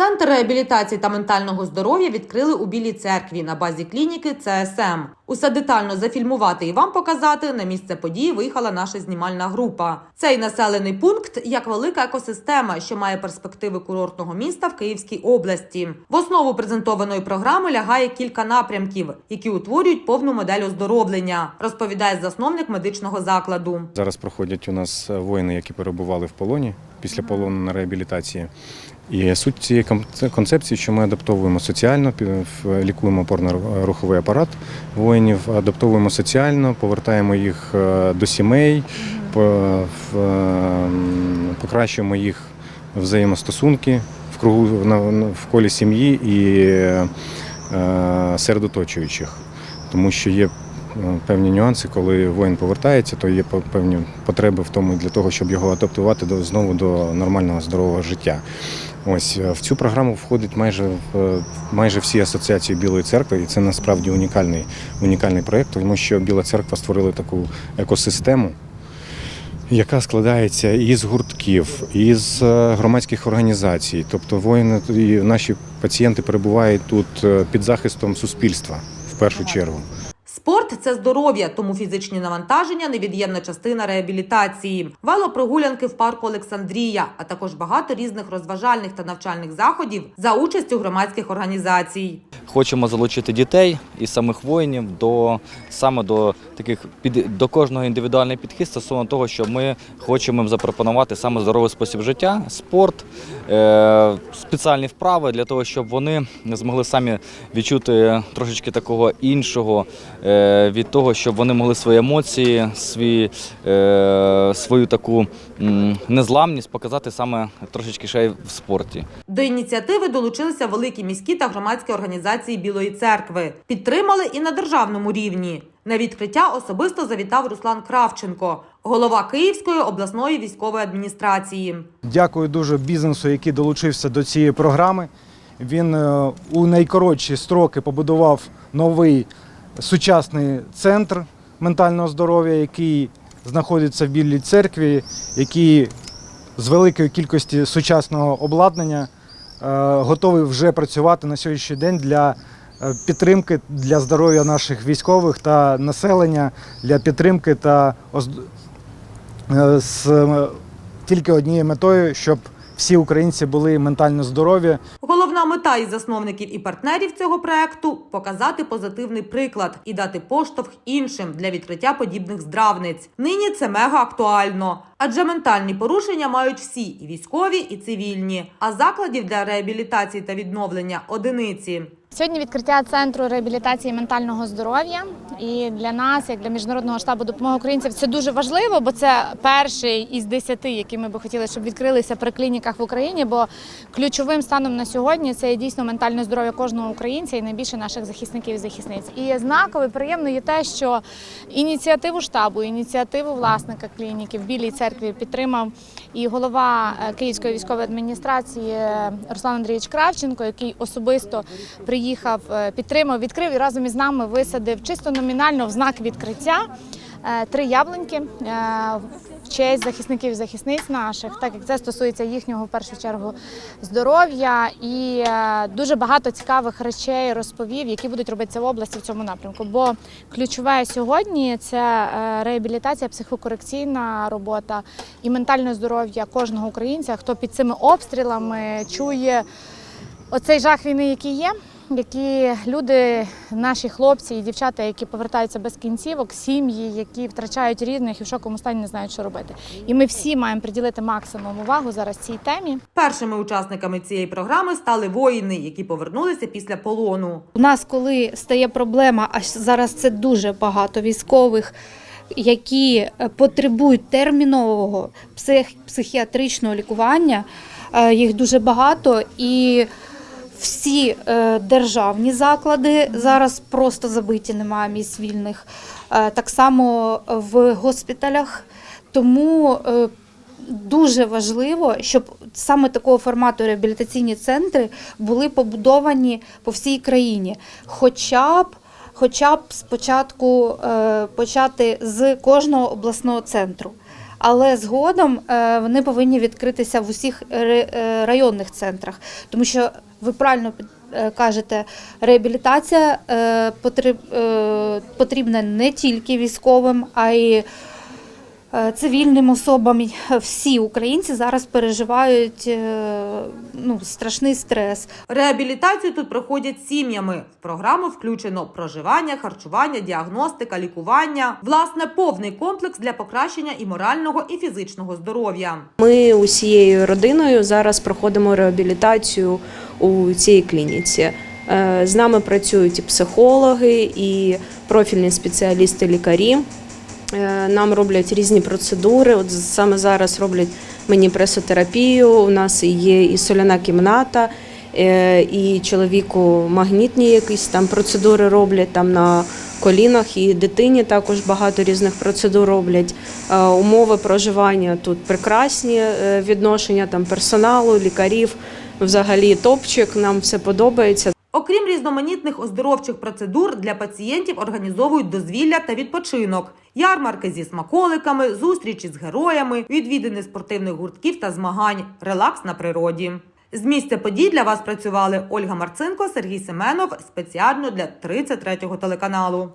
Центр реабілітації та ментального здоров'я відкрили у Білій церкві на базі клініки ЦСМ. Усе детально зафільмувати і вам показати на місце події виїхала наша знімальна група. Цей населений пункт як велика екосистема, що має перспективи курортного міста в Київській області. В основу презентованої програми лягає кілька напрямків, які утворюють повну модель оздоровлення, розповідає засновник медичного закладу. Зараз проходять у нас воїни, які перебували в полоні після полону на реабілітації. І суть цієї кон- концепції, що ми адаптовуємо соціально, лікуємо опорно-руховий апарат воїнів, адаптовуємо соціально, повертаємо їх е, до сімей, ем, покращуємо їх взаємостосунки в кругу в колі сім'ї і е, серед оточуючих. Тому що є е, певні нюанси, коли воїн повертається, то є певні потреби в тому для того, щоб його адаптувати до знову до нормального здорового життя. Ось е, в цю програму входить майже майже всі асоціації Білої церкви, і це насправді унікальний унікальний проєкт, тому що Біла церква створила таку екосистему. Яка складається із гуртків, із е, громадських організацій, тобто воїни і наші пацієнти перебувають тут е, під захистом суспільства в першу чергу. Спорт це здоров'я, тому фізичні навантаження невід'ємна частина реабілітації. Велопрогулянки в парку Олександрія, а також багато різних розважальних та навчальних заходів за участю громадських організацій. Хочемо залучити дітей і самих воїнів до саме до таких під до кожного індивідуальний підхід стосовно того, що ми хочемо їм запропонувати саме здоровий спосіб життя, спорт, е, спеціальні вправи для того, щоб вони змогли самі відчути трошечки такого іншого е, від того, щоб вони могли свої емоції, свій, е, свою таку незламність показати саме трошечки ще й в спорті. До ініціативи долучилися великі міські та громадські організації Білої церкви. Підтримали і на державному рівні. На відкриття особисто завітав Руслан Кравченко, голова Київської обласної військової адміністрації. Дякую дуже бізнесу, який долучився до цієї програми. Він е, у найкоротші строки побудував новий сучасний центр ментального здоров'я, який знаходиться в Білій церкві, який з великої кількості сучасного обладнання готовий вже працювати на сьогоднішній день для е, підтримки для здоров'я наших військових та населення, для підтримки та е, з е, тільки однією метою, щоб всі українці були ментально здорові. Головна мета і засновників і партнерів цього проекту показати позитивний приклад і дати поштовх іншим для відкриття подібних здравниць. Нині це мега актуально, адже ментальні порушення мають всі і військові, і цивільні. А закладів для реабілітації та відновлення одиниці. Сьогодні відкриття центру реабілітації ментального здоров'я. І для нас, як для міжнародного штабу допомоги українців, це дуже важливо, бо це перший із десяти, які ми би хотіли, щоб відкрилися при клініках в Україні. Бо ключовим станом на сьогодні це є дійсно ментальне здоров'я кожного українця і найбільше наших захисників і захисниць. І знаково і приємно є те, що ініціативу штабу, ініціативу власника клініки в Білій церкві підтримав і голова е, Київської військової адміністрації Руслан Андрійович Кравченко, який особисто приїхав, е, підтримав, відкрив і разом із нами висадив чисто номінально в знак відкриття е, три яблуньки е, в честь захисників і захисниць наших, так як це стосується їхнього в першу чергу здоров'я і дуже багато цікавих речей розповів, які будуть робитися в області в цьому напрямку. Бо ключове сьогодні це реабілітація, психокорекційна робота і ментальне здоров'я кожного українця, хто під цими обстрілами чує оцей жах війни, який є. Які люди, наші хлопці і дівчата, які повертаються без кінцівок, сім'ї, які втрачають рідних і в шоковому стані не знають, що робити. І ми всі маємо приділити максимум увагу зараз цій темі. Першими учасниками цієї програми стали воїни, які повернулися після полону. У нас, коли стає проблема, а зараз це дуже багато військових, які е, потребують термінового псих, психіатричного лікування, е, їх дуже багато і. Всі е, державні заклади зараз просто забиті, немає місць вільних. Е, так само в госпіталях. Тому е, дуже важливо, щоб саме такого формату реабілітаційні центри були побудовані по всій країні. Хоча б Хоча б спочатку почати з кожного обласного центру. Але згодом е, вони повинні відкритися в усіх е, районних центрах, тому що ви правильно е, кажете, реабілітація потріб- потрібна не тільки військовим, а й цивільним особам. Всі українці зараз переживають е, ну, страшний стрес. Реабілітацію тут проходять сім'ями. В програму включено проживання, харчування, діагностика, лікування. Власне, повний комплекс для покращення і морального, і фізичного здоров'я. Ми усією родиною зараз проходимо реабілітацію у цій клініці. Е, З нами працюють і психологи, і профільні спеціалісти-лікарі. Е, Нам роблять різні процедури. От саме зараз роблять мені пресотерапію. У нас є і соляна кімната, е, і чоловіку магнітні якісь там процедури роблять там на колінах, і дитині також багато різних процедур роблять. Е, Умови проживання тут прекрасні, е, відношення там персоналу, лікарів. Взагалі топчик, нам все подобається. Окрім різноманітних оздоровчих процедур, для пацієнтів організовують дозвілля та відпочинок, ярмарки зі смаколиками, зустрічі з героями, відвідини спортивних гуртків та змагань, релакс на природі. З місця подій для вас працювали Ольга Марцинко, Сергій Семенов спеціально для 33-го телеканалу.